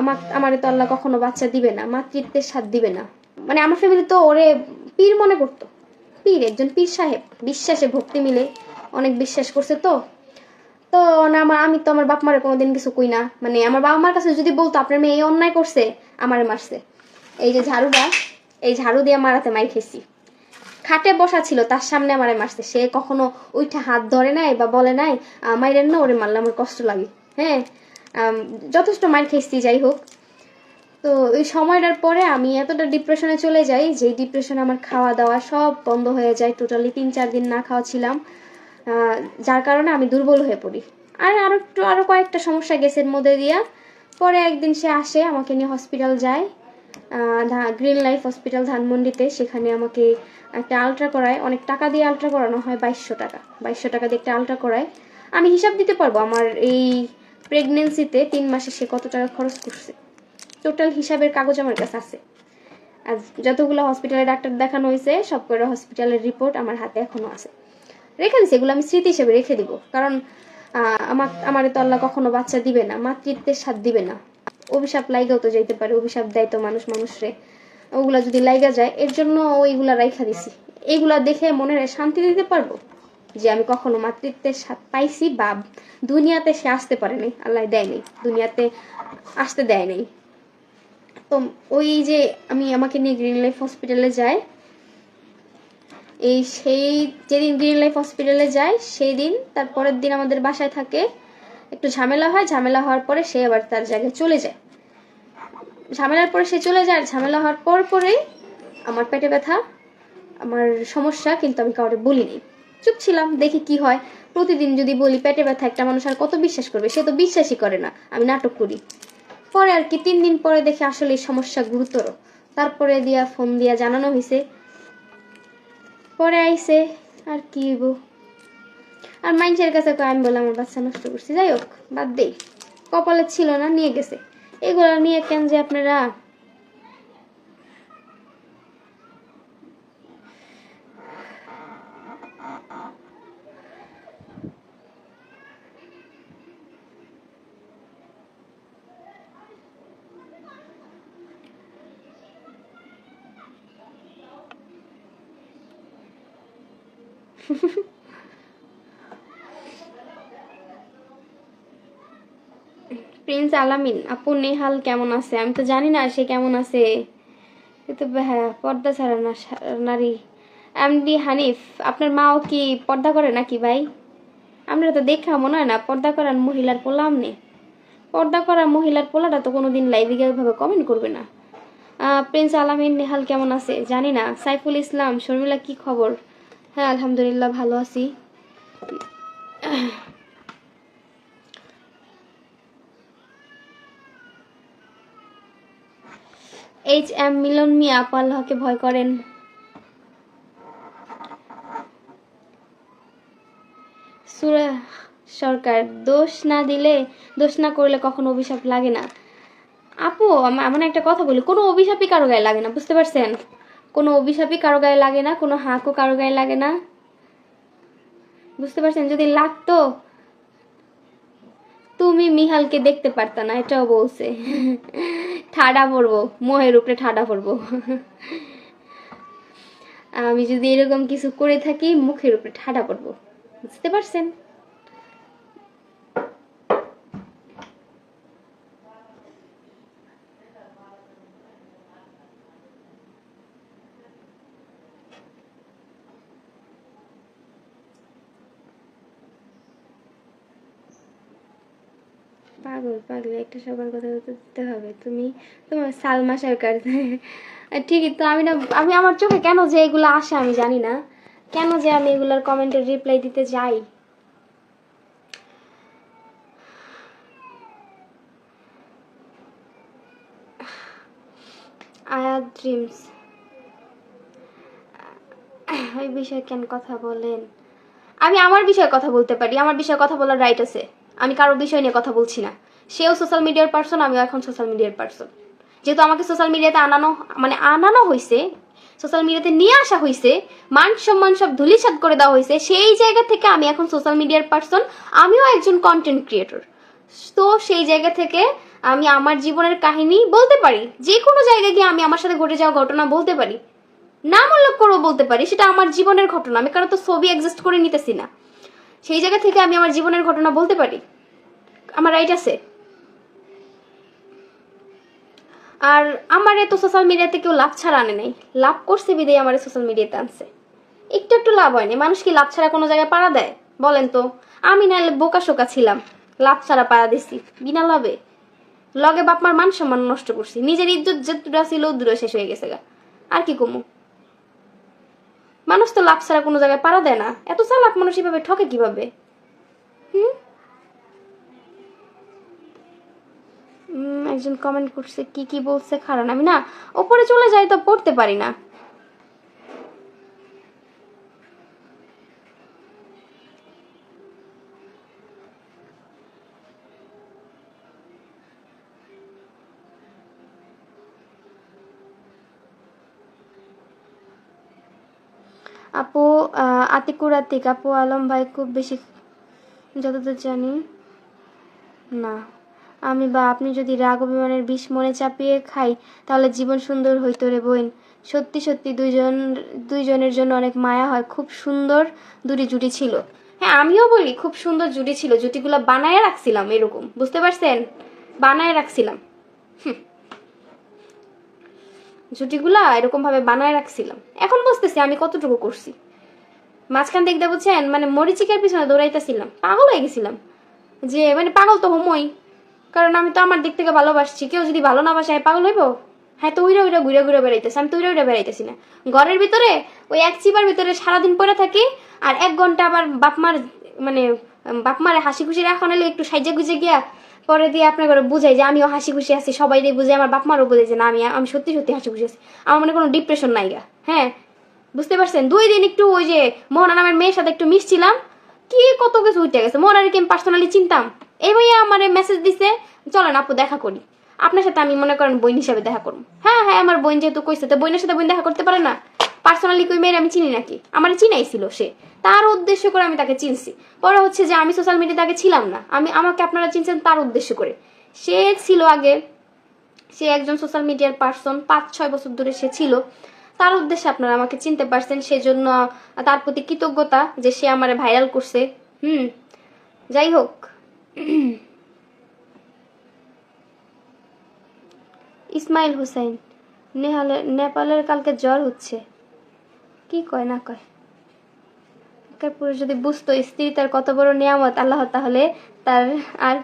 আমার, আমারে তো আল্লাহ কখনো বাচ্চা দিবে না, মাতৃত্বের স্বাদ দিবে না। মানে আমার ফ্যামিলি তো ওরে পীর মনে করতো। পীর, একজন পীর সাহেব। বিশ্বাসে ভক্তি মিলে অনেক বিশ্বাস করছে তো। তো না, আমার, আমি তো আমার বাপ মারে কোনোদিন কিছু কই না। মানে আমার বাবা মার কাছে যদি বলতো, আপনার মেয়ে এই অন্যায় করছে, আমারে মারছে। এই যে ঝাড়ুটা এই ঝাড়ু দিয়ে মারাতে মাই খেয়েছি। খাটে বসা ছিল, তার সামনে আমারে মারছে। সে কখনো ওইটা হাত ধরে নাই বা বলে নাই মাইরেন না, ওরে মারলে আমার কষ্ট লাগে। হ্যাঁ? যথেষ্ট মার খেয়েছি, যাই হোক। তো ওই সময়টার পরে আমি এতটা ডিপ্রেশনে চলে যাই যে ডিপ্রেশনে আমার খাওয়া দাওয়া সব বন্ধ হয়ে যায় টোটালি তিন চার দিন না খাওয়া ছিলাম যার কারণে আমি দুর্বল হয়ে পড়ি। আর আরও একটু আরও কয়েকটা সমস্যা গেছের মধ্যে দিয়া, পরে একদিন সে আসে, আমাকে নিয়ে হসপিটাল যায়। গ্রিন লাইফ হসপিটাল ধানমন্ডিতে, সেখানে আমাকে একটা আলট্রা করায়। অনেক টাকা দিয়ে আলট্রা করানো হয়, বাইশশো টাকা। বাইশশো টাকা দিয়ে একটা আলট্রা করায়। আমি হিসাব দিতে পারব, আমার এই প্রেগনেন্সিতে তিন মাসে সে কত টাকা খরচ করছে? টোটাল হিসাবের কাগজ আমার কাছে আছে। আর যতগুলো হসপিটালে ডাক্তার দেখানো হয়েছে সব করে হসপিটালের রিপোর্ট আমার হাতে এখনও আছে। রেখে দিছি, এগুলো আমি স্মৃতি হিসেবে রেখে দিব। কারণ আমার আমার তো আল্লাহ কখনো বাচ্চা দিবে না, মাতৃত্বের স্বাদ দিবে না। অভিশাপ লাইগাও তো যাইতে পারে, অভিশাপ দেয় তো মানুষ মানুষরে। ওগুলা যদি লাইগা যায়, এর জন্য ওইগুলা রাইখা দিছি। এইগুলা দেখে মনের শান্তি দিতে পারব? যে আমি কখনো মাতৃত্বের পাইছি বা দুনিয়াতে সে আসতে পারে নাই আল্লাহ দেয় নাই দুনিয়াতে আসতে দেয় নাই তো ওই যে আমি আমাকে নিয়ে গ্রিন লাইফ হসপিটালে যাই, এই সেই যেদিন গ্রিন লাইফ হসপিটালে যায় সেই দিন তার পরের দিন আমাদের বাসায় থাকে, একটু ঝামেলা হয়, ঝামেলা হওয়ার পরে সে আবার তার জায়গায় চলে যায়। ঝামেলার পরে সে চলে যায়, ঝামেলা হওয়ার পর পরেই আমার পেটে ব্যথা, আমার সমস্যা, কিন্তু আমি কাউকে বলিনি। চুপ ছিলাম, দেখি কি হয়। প্রতিদিন যদি বলি পেটে ব্যথা, একটা মানুষ আর কত বিশ্বাস করবে? সে তো বিশ্বাসই করে না। আমি নাটক করি। পরে আর কি, তিন দিন পরে দেখি আসলে এই সমস্যা গুরুতর। তারপরে দিয়া ফোন দিয়া জানানো হয়েছে পরে আইসে আর কি আর মানুষের কাছে আমি বলে আমার বাচ্চা নষ্ট করছি। যাই হোক, বাদ দেই। কপালে ছিল না, নিয়ে গেছে। এগুলো নিয়ে কেন যে আপনারা প্রিন্স আলামিন, আপু নেহাল কেমন আছে? আমি তো জানি না সে কেমন আছে। হ্যাঁ পর্দা ছাড়া না নারী। এমডি হানিফ, আপনার মাও কি পর্দা করে নাকি ভাই? আমরা তো দেখা মনে হয় না পর্দা করার মহিলার পোলা নে। পর্দা করা মহিলার পোলাটা তো কোনোদিন লাইভে ভাবে কমেন্ট করবে না। প্রিন্স আলামিন, নেহাল কেমন আছে? জানি না। সাইফুল ইসলাম, শর্মিলা, কি খবর? হ্যাঁ আলহামদুলিল্লাহ ভালো আছি। এইচ এম মিলন মিয়া, আপু আল্লাহকে ভয় করেন। সুরা সরকার, দোষ না দিলে, দোষ না করলে কখনো অভিশাপ লাগে না। আপু, আম- এমন একটা কথা বলি, কোনো অভিশাপই কারও গায়ে লাগে না, বুঝতে পারছেন? কোনো অভিশাপই কারও গায়ে লাগে না, কোনো হাঁকও কারও গায়ে লাগে না। বুঝতে পারছেন? যদি লাগতো, তুমি মিহালকে দেখতে পারতা না, এটাও বলছে। ঠাডা পড়ব মোহের উপরে ঠাডা পড়ব আমি যদি এরকম কিছু করে থাকি, মুখের উপরে ঠাডা পড়ব বুঝতে পারছেন? পাগল পাগল, একটা সবার কথা তো দিতে হবে। তুমি তোমার সালমা সরকার। ঠিকই তো, আমি না, আমি আমার চোখে কেন যে এগুলো আসে আমি জানি না। কেন যে আমি এগুলোর কমেন্টের রিপ্লাই দিতে যাই? আয়াত ড্রিমস ওই বিষয়ে কেন কথা বলেন? আমি আমার বিষয়ে কথা বলতে পারি, আমার বিষয়ে কথা বলার রাইট আছে। আমি কারও বিষয় নিয়ে কথা বলছি না। সেও সোশ্যাল মিডিয়ার পার্সন আমিও এখন সোশ্যাল মিডিয়ার পার্সন যেহেতু আমাকে সোশ্যাল মিডিয়াতে আনানো মানে আনানো হয়েছে সোশ্যাল মিডিয়াতে নিয়ে আসা হয়েছে মান সম্মান সব ধুলিসাৎ করে দেওয়া হয়েছে সেই জায়গা থেকে আমি এখন সোশ্যাল মিডিয়ার পার্সন আমিও একজন কন্টেন্ট ক্রিয়েটর তো সেই জায়গা থেকে আমি আমার জীবনের কাহিনী বলতে পারি, যে কোনো জায়গায় গিয়ে আমি আমার সাথে ঘটে যাওয়া ঘটনা বলতে পারি। নাম উল্লেখ করেও বলতে পারি, সেটা আমার জীবনের ঘটনা, আমি কারণ তো ছবি এক্সিস্ট করে নিতেছি না। সেই জায়গা থেকে আমি আমার জীবনের ঘটনা বলতে পারি। আমার রাইট আছে? আর আমার এত সোশ্যাল মিডিয়াতে কেউ লাভ ছাড়া আনে নাই। লাভ করছে বিদেয় আমার সোশ্যাল মিডিয়াতে আনছে। একটু একটু লাভ হয়নি। মানুষ কি লাভ ছাড়া কোনো জায়গায় পাড়া দেয়? বলেন তো। আমি নাহলে বোকা শোকা ছিলাম। লাভ ছাড়া পাড়া দিছি। বিনা লাভে। লগে বাপমার মান সম্মান নষ্ট করছি। নিজের ইজ্জত যেটুকু ছিল দূরে শেষ হয়ে গেছে গা। আর কি কমু? মানুষ তো লাভ ছাড়া কোনো জায়গায় পাড়া দেয় না। এত চালাক মানুষ এভাবে ঠকে কীভাবে? হুম? একজন কমেন্ট করছে, কি কি বলছে খারাপ আমি না, ওপরে চলে যাই তো পড়তে পারি না। আপু আতিকুর আতিক, আপু, আলম ভাই খুব বেশি, যতদূর জানি, না। আমি বা আপনি যদি রাগ অভিমানের বিষ মনে চাপিয়ে খাই, তাহলে জীবন সুন্দর হইতো রে বোন। সত্যি সত্যি দুইজন, দুইজনের জন্য অনেক মায়া হয়। খুব সুন্দর দুটি জুটি ছিল। হ্যাঁ আমিও বলি খুব সুন্দর জুটি ছিল। জুটিগুলো বানায় রাখছিলাম এরকম, বুঝতে পারছেন? বানায় রাখছিলাম। জুটিগুলা এরকম ভাবে বানায় রাখছিলাম। এখন বুঝতেছি আমি কতটুকু করছি। মাঝখান দেখতে বুঝছেন মানে মরিচিকার পিছনে দৌড়াইতেছিলাম। পাগল হয়ে গেছিলাম। যে মানে পাগল তো হোমই। কারণ আমি তো আমার দিক থেকে ভালোবাসছি। কেউ যদি ভালো না বাসে পাগল হইব? হ্যাঁ তো উইরা উইরা ঘুরে ঘুরে বেড়াইতেছে। আমি তো উইরা উইরা বেড়াইতেছি না। ঘরের ভিতরে, ওই এক চিপার ভিতরে সারাদিন পরে থাকি আর এক ঘণ্টা আবার বাপমার মানে বাপমারে হাসি খুশি রাখন হলে একটু সাইজে গুজে গিয়া পরে দিয়ে আপনার ঘরে বুঝাই যে আমিও হাসি খুশি আছি, সবাই বুঝে আমার বাপমারও বুঝে যে না, আমি আমি সত্যি সত্যি হাসি খুশি আছি। আমার মনে কোনো ডিপ্রেশন নাই গা। হ্যাঁ বুঝতে পারছেন? দুই দিন একটু ওই যে মোহনা নামের মেয়ের সাথে একটু মিশছিলাম। কি কত কিছু উঠে গেছে। মোহনার কি আমি পার্সোনালি চিনতাম? এই ভাইয়া আমার মেসেজ দিছে, চলেন আপু, দেখা করি। আপনার সাথে আমি মনে করেন বোন হিসাবে দেখা করব। হ্যাঁ হ্যাঁ আমার বোন যেহেতু কইছে, তো বোনের সাথে বোন দেখা করতে পারে না? পার্সোনালি কই মেয়ের আমি চিনি নাকি? আমার চিনাই ছিল সে। তার উদ্দেশ্য করে আমি তাকে চিনছি। পরে হচ্ছে যে আমি সোশ্যাল মিডিয়াতে আগে ছিলাম না। আমি, আমাকে আপনারা চিনছেন তার উদ্দেশ্য করে। সে ছিল আগে, সে একজন সোশ্যাল মিডিয়ার পার্সন পাঁচ ছয় বছর ধরে সে ছিল। তার উদ্দেশ্যে আপনারা আমাকে চিনতে পারছেন, সেজন্য, তার প্রতি কৃতজ্ঞতা যে সে আমার ভাইরাল করছে। হুম, যাই হোক। ইসমাইল হুসাইন নেহালের নেপালের কালকে জ্বর হচ্ছে। কি কয়, না কয়? পুরুষ যদি বুঝতো স্ত্রী তার কত বড় নিয়ামত, আল্লাহ তাহলে তার আর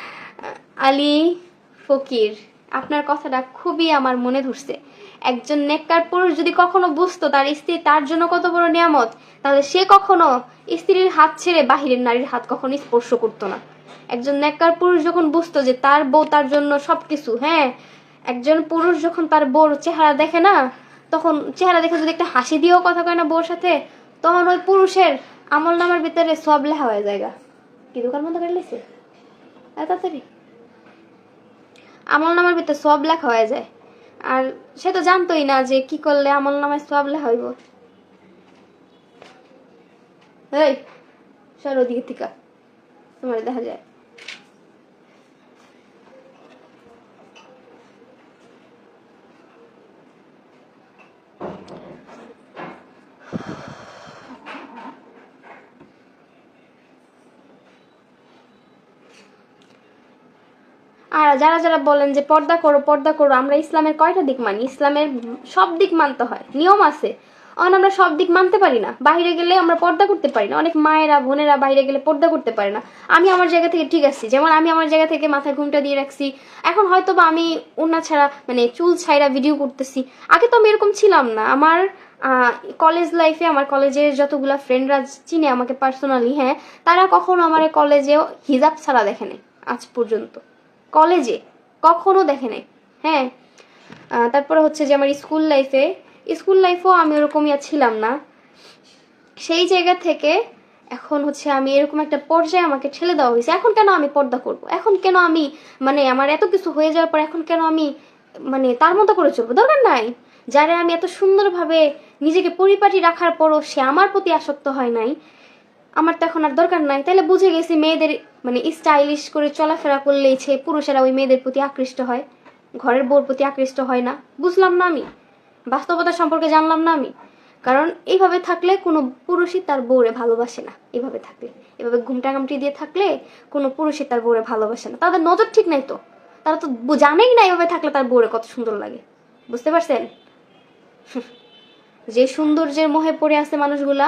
আলী ফকির। আপনার কথাটা খুবই আমার মনে ধরছে। একজন নেককার পুরুষ যদি কখনো বুঝতো তার স্ত্রী তার জন্য কত বড় নিয়ামত, তাহলে সে কখনো স্ত্রীর হাত ছেড়ে বাহিরের নারীর হাত কখনো স্পর্শ করতো না। একজন নেককার পুরুষ যখন বুঝতো যে তার বউ তার জন্য সবকিছু হ্যাঁ একজন পুরুষ যখন তার বউর চেহারা দেখে না, তখন চেহারা দেখে যদি একটা হাসি দিয়েও কথা কয় না বউর সাথে, তখন ওই পুরুষের আমল নামার ভিতরে সব লেখা হয়ে যায় গা। কি দোকান বন্ধ করে লেছে? তাড়াতাড়ি? আমল নামার ভিতরে সব লেখা হয়ে যায়। আর সে তো জানতোই না যে কি করলে আমল নামায় সব লেখা হইব। এই, সর ওদিকে থেকে, তোমার দেখা যায়। যারা যারা বলেন যে পর্দা করো পর্দা করো, আমরা ইসলামের কয়টা দিক মানি? ইসলামের সব দিক মানতে হয়। নিয়ম আছে। অন আমরা সব দিক মানতে পারি না। বাইরে গেলে আমরা পর্দা করতে পারি না। অনেক মায়েরা, বোনেরা বাইরে গেলে পর্দা করতে পারে না। আমি আমার জায়গা থেকে ঠিক আছি। যেমন আমি আমার জায়গা থেকে মাথায় ঘুমটা দিয়ে রাখছি। এখন হয়তো বা আমি ওনা ছাড়া মানে চুল ছাইরা ভিডিও করতেছি। আগে তো আমি এরকম ছিলাম না। আমার কলেজ লাইফে আমার কলেজের যতগুলা ফ্রেন্ডরা চিনে আমাকে পার্সোনালি হ্যাঁ তারা কখনো আমার কলেজে হিজাব ছাড়া দেখে নাই, আজ পর্যন্ত। কলেজে? কখনো দেখে নাই। হ্যাঁ। তারপরে হচ্ছে যে আমার স্কুল লাইফে স্কুল লাইফেও আমি ওরকমই ছিলাম না। সেই জায়গা থেকে এখন হচ্ছে আমি এরকম একটা পর্যায়ে আমাকে ঠেলে দেওয়া হয়েছে। এখন কেন আমি পর্দা করব? এখন কেন আমি মানে আমার এত কিছু হয়ে যাওয়ার পর এখন কেন আমি মানে তার মতো করে চলবো? দরকার নাই। যারা আমি এত সুন্দরভাবে নিজেকে পরিপাটি রাখার পরও সে আমার প্রতি আসক্ত হয় নাই। আমার তো এখন আর দরকার নাই। তাহলে বুঝে গেছি মেয়েদের মানে স্টাইলিশ করে চলাফেরা করলেই ছে পুরুষেরা ওই মেয়েদের প্রতি আকৃষ্ট হয়। ঘরের বউর প্রতি আকৃষ্ট হয় না। বুঝলাম না আমি। বাস্তবতা সম্পর্কে জানলাম না আমি। কারণ এইভাবে থাকলে কোনো পুরুষই তার বউরে ভালোবাসে না। এইভাবে থাকলে। এভাবে ঘুমটা ঘামটি দিয়ে থাকলে কোনো পুরুষই তার বউরে ভালোবাসে না। তাদের নজর ঠিক নাই তো। তারা তো জানেই না এভাবে থাকলে তার বউরে কত সুন্দর লাগে। বুঝতে পারছেন? যে সৌন্দর্যের মোহে পড়ে আছে মানুষগুলা।